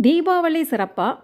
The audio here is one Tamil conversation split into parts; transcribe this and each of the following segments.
தீபாவளி சிறப்பாக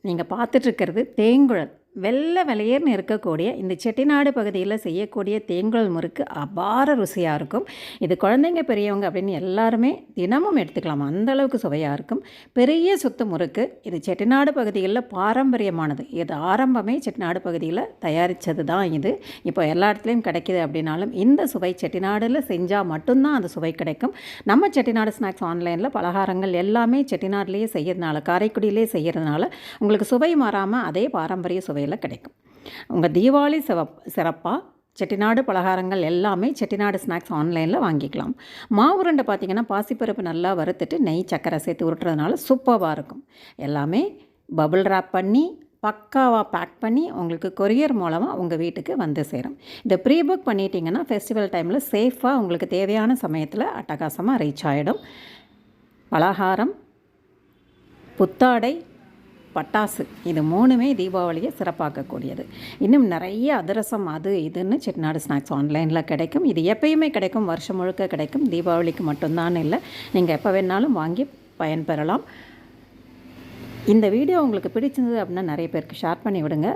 நீங்கள் பார்த்துட்ருக்கிறது தேங்குழல். வெள்ளை வெளையர்னு இருக்கக்கூடிய இந்த செட்டிநாடு பகுதியில் செய்யக்கூடிய தேங்குழல் முறுக்கு அபார ருசியாக இருக்கும். இது குழந்தைங்க பெரியவங்க அப்படின்னு எல்லாருமே தினமும் எடுத்துக்கலாம். அந்தளவுக்கு சுவையாக இருக்கும். பெரிய சுத்து முறுக்கு. இது செட்டிநாடு பகுதிகளில் பாரம்பரியமானது. இது ஆரம்பமே செட்டிநாடு பகுதியில் தயாரித்தது தான் இது. இப்போ எல்லா இடத்துலையும் கிடைக்கிது அப்படின்னாலும் இந்த சுவை செட்டிநாடில் செஞ்சால் மட்டும்தான் அந்த சுவை கிடைக்கும். நம்ம செட்டிநாடு ஸ்நாக்ஸ் ஆன்லைனில் பலகாரங்கள் எல்லாமே செட்டிநாடுலேயே செய்யறதுனால காரைக்குடியிலே செய்கிறதுனால உங்களுக்கு சுவை மாறாமல் அதே பாரம்பரிய சுவையில் கிடைக்கும். உங்கள் தீபாவளி சிவப் சிறப்பாக செட்டிநாடு பலகாரங்கள் எல்லாமே செட்டிநாடு ஸ்நாக்ஸ் ஆன்லைனில் வாங்கிக்கலாம். மாவு உருண்டை பாசிப்பருப்பு நல்லா வறுத்துட்டு நெய் சக்கரை சேர்த்து உருட்டுறதுனால சூப்பராக இருக்கும். எல்லாமே பபுள் ரேப் பண்ணி பக்காவாக பேக் பண்ணி உங்களுக்கு கொரியர் மூலமாக உங்கள் வீட்டுக்கு வந்து சேரும். இதை ப்ரீ புக் பண்ணிட்டீங்கன்னா ஃபெஸ்டிவல் டைமில் சேஃபாக உங்களுக்கு தேவையான சமயத்தில் அட்டகாசமாக ரீச் ஆகிடும் பலகாரம் புத்தாடை பட்டாசு. இது மூணுமே தீபாவளியை சிறப்பாக்கக்கூடியது. இன்னும் நிறைய அதிரசம் அது இதுன்னு செட்டிநாடு ஸ்நாக்ஸ் ஆன்லைனில் கிடைக்கும். இது எப்பயுமே கிடைக்கும். வருஷம் முழுக்க கிடைக்கும். தீபாவளிக்கு மட்டும்தான் இல்லை. நீங்கள் எப்போ வேணாலும் வாங்கி பயன்பெறலாம். இந்த வீடியோ உங்களுக்கு பிடிச்சிருந்தது அப்படின்னா நிறைய பேருக்கு ஷேர் பண்ணி விடுங்க.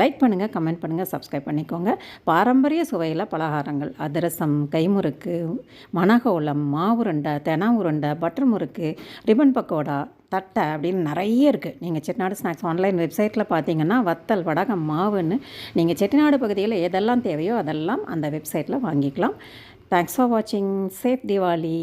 லைக் பண்ணுங்கள் கமெண்ட் பண்ணுங்கள் சப்ஸ்கிரைப் பண்ணிக்கோங்க. பாரம்பரிய சுவையில் பலகாரங்கள். அதிரசம் கைமுறுக்கு மணகோலம் மாவுருண்டை தென உருண்டை பட்டர் முறுக்கு ரிபன் பக்கோடா தட்டை அப்படின்னு நிறைய இருக்குது நீங்கள் செட்டிநாடு ஸ்நாக்ஸ் ஆன்லைன் வெப்சைட்டில் பார்த்தீங்கன்னா வத்தல் வடகம் மாவுன்னு நீங்கள் செட்டிநாடு பகுதியில் எதெல்லாம் தேவையோ அதெல்லாம் அந்த வெப்சைட்டில் வாங்கிக்கலாம். தேங்க்ஸ் ஃபார் வாட்சிங் சேஃப் தீபாவளி